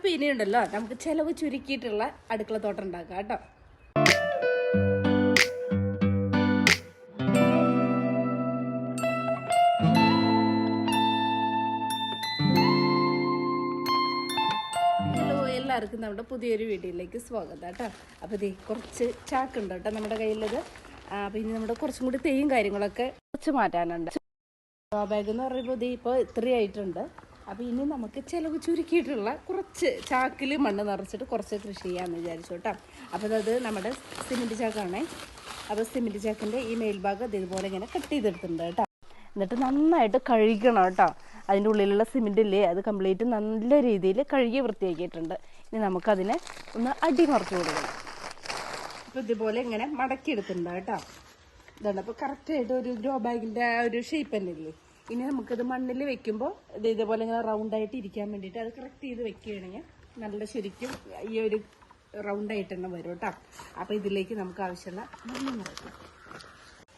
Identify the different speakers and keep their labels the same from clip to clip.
Speaker 1: അപ്പോൾ ഇനിയുണ്ടല്ലോ നമുക്ക് ചെലവ് ചുരുക്കിയിട്ടുള്ള അടുക്കള തോട്ടം ഉണ്ടാക്കാം കേട്ടോ. എല്ലാവർക്കും നമ്മുടെ പുതിയൊരു വീഡിയോയിലേക്ക് സ്വാഗതം കേട്ടോ. അപ്പോൾ ഇതേ കുറച്ച് ചാക്കുണ്ട് കേട്ടോ നമ്മുടെ കയ്യിലത് അപ്പോൾ ഇനി നമ്മുടെ കുറച്ചും കൂടി തെയ്യും കാര്യങ്ങളൊക്കെ കുറച്ച് മാറ്റാനുണ്ട്. ബാഗ് എന്ന് പറയുമ്പോൾ ഇത് ഇപ്പോൾ ഇത്രയായിട്ടുണ്ട് അപ്പോൾ ഇനി നമുക്ക് ചിലവ് ചുരുക്കിയിട്ടുള്ള കുറച്ച് ചാക്കിൽ മണ്ണ് നിറച്ചിട്ട് കുറച്ച് കൃഷി ചെയ്യാമെന്ന് വിചാരിച്ചു കേട്ടോ. അപ്പോൾ അത് നമ്മുടെ സിമെന്റ് ചാക്കാണേ. അപ്പോൾ സിമെന്റ് ചാക്കിന്റെ ഈ മേൽഭാഗം ഇത് ഇതുപോലെ ഇങ്ങനെ കട്ട് ചെയ്തെടുത്തിട്ടുണ്ട് കേട്ടോ. എന്നിട്ട് നന്നായിട്ട് കഴുകണം കേട്ടോ. അതിന്റെ ഉള്ളിലുള്ള സിമെന്റ് ഇല്ലേ അത് കംപ്ലീറ്റ് നല്ല രീതിയിൽ കഴുകി വൃത്തിയാക്കിയിട്ടുണ്ട്. ഇനി നമുക്കതിനെ ഒന്ന് അടി മറച്ചു കൊടുക്കണം. അപ്പോൾ ഇതുപോലെ ഇങ്ങനെ മടക്കി എടുത്തിട്ടുണ്ട് കേട്ടോ. ഇതാണ് അപ്പോൾ കറക്റ്റായിട്ട് ഒരു ഗ്രോ ബാഗിന്റെ ഒരു ഷേപ്പ് തന്നെ ഇല്ലേ ഇനി നമുക്കത് മണ്ണിൽ വെക്കുമ്പോൾ ഇത് ഇതേപോലെ ഇങ്ങനെ റൗണ്ടായിട്ട് ഇരിക്കാൻ വേണ്ടിയിട്ട് അത് കറക്റ്റ് ചെയ്ത് വെക്കുകയാണെങ്കിൽ നല്ല ശരിക്കും ഈ ഒരു റൗണ്ടായിട്ട് തന്നെ വരും കേട്ടോ. അപ്പോൾ ഇതിലേക്ക് നമുക്ക് ആവശ്യമുള്ള മണ്ണ് നിറയ്ക്കാം.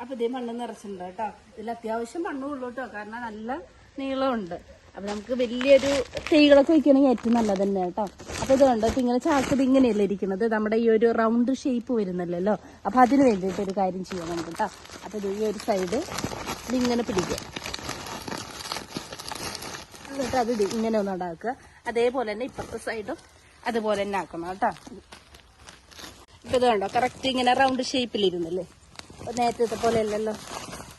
Speaker 1: അപ്പോൾ ഇതേ മണ്ണ് നിറച്ചിട്ടുണ്ട് കേട്ടോ. ഇതിൽ അത്യാവശ്യം മണ്ണും ഉള്ളൂ കേട്ടോ. കാരണം നല്ല നീളമുണ്ട്. അപ്പോൾ നമുക്ക് വലിയൊരു തൈകളൊക്കെ വയ്ക്കുകയാണെങ്കിൽ ഏറ്റവും നല്ലത് തന്നെ കേട്ടോ. അപ്പോൾ ഇത് കണ്ടോ? ഇപ്പം ഇങ്ങനെ ചാക്കത് ഇങ്ങനെയല്ലേ ഇരിക്കുന്നത്. നമ്മുടെ ഈ ഒരു റൗണ്ട് ഷേപ്പ് വരുന്നില്ലല്ലോ. അപ്പോൾ അതിന് വേണ്ടിയിട്ട് ഒരു കാര്യം ചെയ്യണം നമുക്ക് കേട്ടോ. അപ്പോൾ ഇത് ഈ ഒരു സൈഡ് ഇതിങ്ങനെ പിടിക്കുക. എന്നിട്ട് അത് ഇങ്ങനെ ഒന്ന് ഉണ്ടാക്കുക. അതേപോലെ തന്നെ ഇപ്പുറത്തെ സൈഡും അതുപോലെ തന്നെ ആക്കണം കേട്ടോ. ഇപ്പം ഇത് കണ്ടോ? കറക്റ്റ് ഇങ്ങനെ റൗണ്ട് ഷേപ്പിലിരുന്നില്ലേ അപ്പോൾ നേരത്തെ പോലെ അല്ലല്ലോ?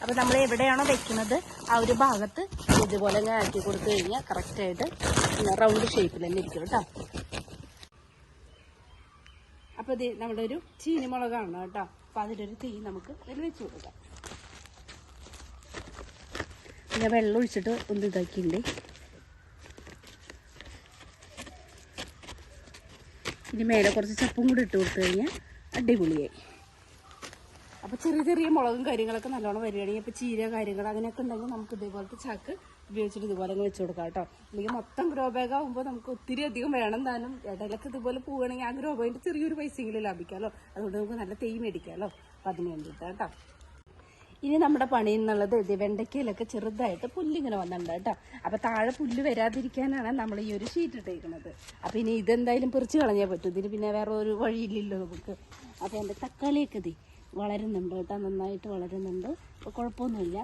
Speaker 1: അപ്പോൾ നമ്മൾ എവിടെയാണോ വെക്കുന്നത് ആ ഒരു ഭാഗത്ത് ഇതുപോലെ തന്നെ ആക്കി കൊടുത്തു കഴിഞ്ഞാൽ കറക്റ്റായിട്ട് റൗണ്ട് ഷേപ്പിൽ തന്നെ ഇരിക്കും കേട്ടോ. അപ്പോൾ ഇത് നമ്മുടെ ഒരു ചീനിമുളകാണ് കേട്ടോ. അപ്പോൾ ഒരു തീ നമുക്ക് അതിൽ വെച്ച് കൊടുക്കാം. പിന്നെ വെള്ളം ഒഴിച്ചിട്ട് ഒന്ന് ഇതാക്കിയില്ലേ ഇനി മേലെ കുറച്ച് ചപ്പും കൂടി ഇട്ട് കൊടുത്തു കഴിഞ്ഞാൽ അടിപൊളിയായി. അപ്പോൾ ചെറിയ ചെറിയ മുളകും കാര്യങ്ങളൊക്കെ നല്ലോണം വരികയാണെങ്കിൽ ഇപ്പോൾ ചീര കാര്യങ്ങൾ അങ്ങനെയൊക്കെ ഉണ്ടെങ്കിൽ നമുക്ക് ഇതേപോലത്തെ ചാക്ക് ഉപയോഗിച്ചിട്ട് ഇതുപോലെ അങ്ങ് വെച്ച് കൊടുക്കാം കേട്ടോ. അല്ലെങ്കിൽ മൊത്തം ഗ്രോ ബാഗ് ആകുമ്പോൾ നമുക്ക് ഒത്തിരി അധികം വേണം താനും. ഇടയിലൊക്കെ ഇതുപോലെ പോവുകയാണെങ്കിൽ ആ ഗ്രോ ബാഗിന്റെ ചെറിയൊരു പൈസയെങ്കിലും ലാഭിക്കാമല്ലോ. അതുകൊണ്ട് നമുക്ക് നല്ല തെയ് മേടിക്കാമല്ലോ. അപ്പം അതിന് വേണ്ടിയിട്ട് കേട്ടോ. ഇനി നമ്മുടെ പണി എന്നുള്ളത് ഇത് വെണ്ടയ്ക്കയിലൊക്കെ ചെറുതായിട്ട് പുല്ലിങ്ങനെ വന്നിട്ടുണ്ട് കേട്ടോ. അപ്പോൾ താഴെ പുല്ല് വരാതിരിക്കാനാണ് നമ്മൾ ഈ ഒരു ഷീറ്റ് ഇട്ടേക്കുന്നത് അപ്പോൾ ഇനി ഇതെന്തായാലും പറിച്ച് കളഞ്ഞേ പറ്റും. ഇതിന് പിന്നെ വേറെ ഒരു വഴിയില്ലല്ലോ നമുക്ക്. അപ്പോൾ എന്റെ തക്കാളിയൊക്കെ ഇത് വളരുന്നുണ്ട് കേട്ടോ. നന്നായിട്ട് വളരുന്നുണ്ട്. അപ്പോൾ കുഴപ്പമൊന്നുമില്ല.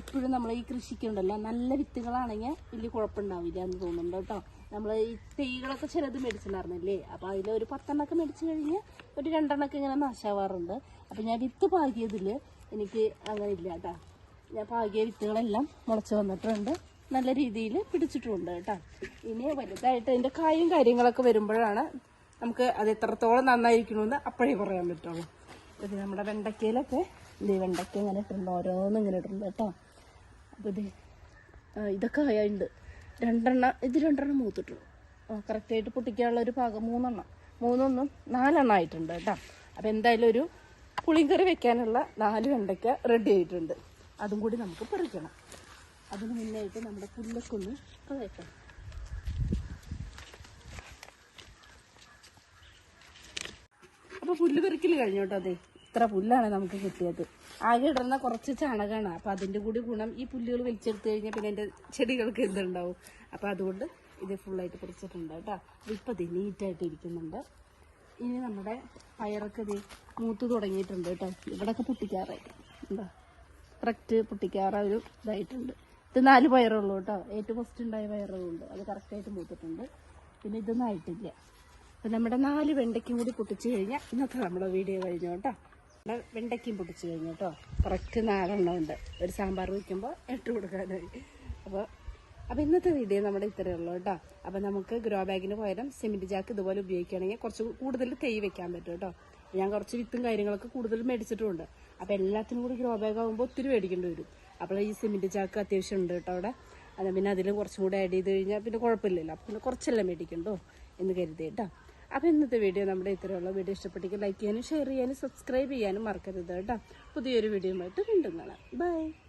Speaker 1: എപ്പോഴും നമ്മൾ ഈ കൃഷിക്കുണ്ടല്ലോ. നല്ല വിത്തുകളാണെങ്കിൽ വലിയ കുഴപ്പമുണ്ടാവില്ല എന്ന് തോന്നുന്നുണ്ട് കേട്ടോ. നമ്മൾ ഈ തൈകളൊക്കെ ചിലത് മേടിച്ചിട്ടുണ്ടായിരുന്നില്ലേ? അപ്പോൾ അതിൽ ഒരു പത്തെണ്ണമൊക്കെ മേടിച്ച് കഴിഞ്ഞാൽ ഒരു രണ്ടെണ്ണമൊക്കെ ഇങ്ങനെ നാശാവാറുണ്ട് അപ്പോൾ ഞാൻ വിത്ത് പാകിയതിൽ എനിക്ക് അങ്ങനെ ഇല്ല കേട്ടോ. ഞാൻ പാകിയ വിത്തുകളെല്ലാം മുളച്ച് വന്നിട്ടുണ്ട്. നല്ല രീതിയിൽ പിടിച്ചിട്ടുമുണ്ട് കേട്ടോ. ഇനി വലുതായിട്ട് അതിന്റെ കായും കാര്യങ്ങളൊക്കെ വരുമ്പോഴാണ് നമുക്ക് അത് എത്രത്തോളം നന്നായിരിക്കണമെന്ന് അപ്പോഴേ പറയാൻ പറ്റുള്ളൂ. ഇത് നമ്മുടെ വെണ്ടയ്ക്കയിലൊക്കെ ഇത് വെണ്ടയ്ക്ക ഇങ്ങനെ ഇട്ടിട്ടുണ്ട് ഓരോന്നും ഇങ്ങനെ ഇട്ടിട്ടുണ്ട് കേട്ടോ. അപ്പോൾ ഇത് ഇതൊക്കെ ആയുണ്ട്. രണ്ടെണ്ണം ഇത് രണ്ടെണ്ണം മൂത്തിട്ടുള്ളൂ. കറക്റ്റായിട്ട് പൊട്ടിക്കാനുള്ള ഒരു ഭാഗം മൂന്നെണ്ണം. മൂന്നൊന്നും നാലെണ്ണം ആയിട്ടുണ്ട് കേട്ടോ. അപ്പോൾ എന്തായാലും ഒരു പുളിങ്കറി വെക്കാനുള്ള നാല് വെണ്ടയ്ക്ക റെഡി ആയിട്ടുണ്ട്. അതും കൂടി നമുക്ക് പറിക്കണം. അതിന് മുന്നായിട്ട് നമ്മുടെ പുല്ലക്കൊന്ന് ഒന്ന് കളയക്കണം അപ്പോൾ പുല്ല് പെറുക്കൽ കഴിഞ്ഞു കേട്ടോ അതെ. ഇത്ര പുല്ലാണ് നമുക്ക് കിട്ടിയത്. ആകെ ഇടുന്ന കുറച്ച് ചാണകമാണ് അപ്പോൾ അതിന്റെ കൂടി ഗുണം ഈ പുല്ലുകൾ വലിച്ചെടുത്ത് കഴിഞ്ഞാൽ പിന്നെ എന്റെ ചെടികൾക്ക് എന്തുണ്ടാവും? അപ്പോൾ അതുകൊണ്ട് ഇത് ഫുള്ളായിട്ട് പൊറിച്ചിട്ടുണ്ട് കേട്ടോ. ഇപ്പൊ ഇത് നീറ്റായിട്ട് ഇരിക്കുന്നുണ്ട്. ഇനി നമ്മുടെ പയറൊക്കെ ഇത് മൂത്ത് തുടങ്ങിയിട്ടുണ്ട് കേട്ടോ. ഇവിടെയൊക്കെ പൊട്ടിക്കാറായി എന്താ? കറക്റ്റ് പൊട്ടിക്കാറ ഒരു ഇതായിട്ടുണ്ട്. ഇത് നാല് പയറുള്ളൂ കേട്ടോ. ഏറ്റവും ഫസ്റ്റ് ഉണ്ടായ ഉണ്ട്. അത് കറക്റ്റായിട്ട് മൂത്തിട്ടുണ്ട്. പിന്നെ ഇതൊന്നും ആയിട്ടില്ല. അപ്പം നമ്മുടെ നാല് വെണ്ടയ്ക്കും കൂടി പൊട്ടിച്ച് കഴിഞ്ഞാൽ ഇന്നത്തെ നമ്മുടെ വീഡിയോ കഴിഞ്ഞു കേട്ടോ. നമ്മുടെ വെണ്ടയ്ക്കും പൊട്ടിച്ച് കഴിഞ്ഞു കേട്ടോ. കറക്റ്റ് നാലെണ്ണം ഉണ്ട്. ഒരു സാമ്പാർ വയ്ക്കുമ്പോൾ ഇട്ട് കൊടുക്കാനായി. അപ്പോൾ അപ്പോൾ ഇന്നത്തെ വീഡിയോ നമ്മുടെ ഇത്രയേ ഉള്ളൂ കേട്ടോ. അപ്പോൾ നമുക്ക് ഗ്രോ ബാഗിന് പകരം സിമെന്റ് ജാക്ക് ഇതുപോലെ ഉപയോഗിക്കുകയാണെങ്കിൽ കുറച്ച് കൂടുതൽ തൈ വെക്കാൻ പറ്റും കേട്ടോ. ഞാൻ കുറച്ച് വിത്തും കാര്യങ്ങളൊക്കെ കൂടുതൽ മേടിച്ചിട്ടുമുണ്ട് അപ്പോൾ എല്ലാത്തിനും കൂടി ഗ്രോ ബാഗ് ആകുമ്പോൾ ഒത്തിരി മേടിക്കേണ്ടി വരും. അപ്പോൾ ഈ സിമെന്റ് ചാക്ക് അത്യാവശ്യം ഉണ്ട് കേട്ടോ അവിടെ. അത് പിന്നെ അതിൽ കുറച്ചും കൂടെ ആഡ് ചെയ്ത് കഴിഞ്ഞാൽ പിന്നെ കുഴപ്പമില്ലല്ലോ. അപ്പോൾ പിന്നെ കുറച്ചെല്ലാം മേടിക്കണ്ടോ എന്ന് കരുതി കേട്ടോ. അപ്പോൾ ഇന്നത്തെ വീഡിയോ നമ്മുടെ ഇത്രയുള്ള വീഡിയോ ഇഷ്ടപ്പെട്ടെങ്കിൽ ലൈക്ക് ചെയ്യാനും ഷെയർ ചെയ്യാനും സബ്സ്ക്രൈബ് ചെയ്യാനും മറക്കരുത് കേട്ടോ. പുതിയൊരു വീഡിയോ ആയിട്ട് വീണ്ടും കാണാം. ബൈ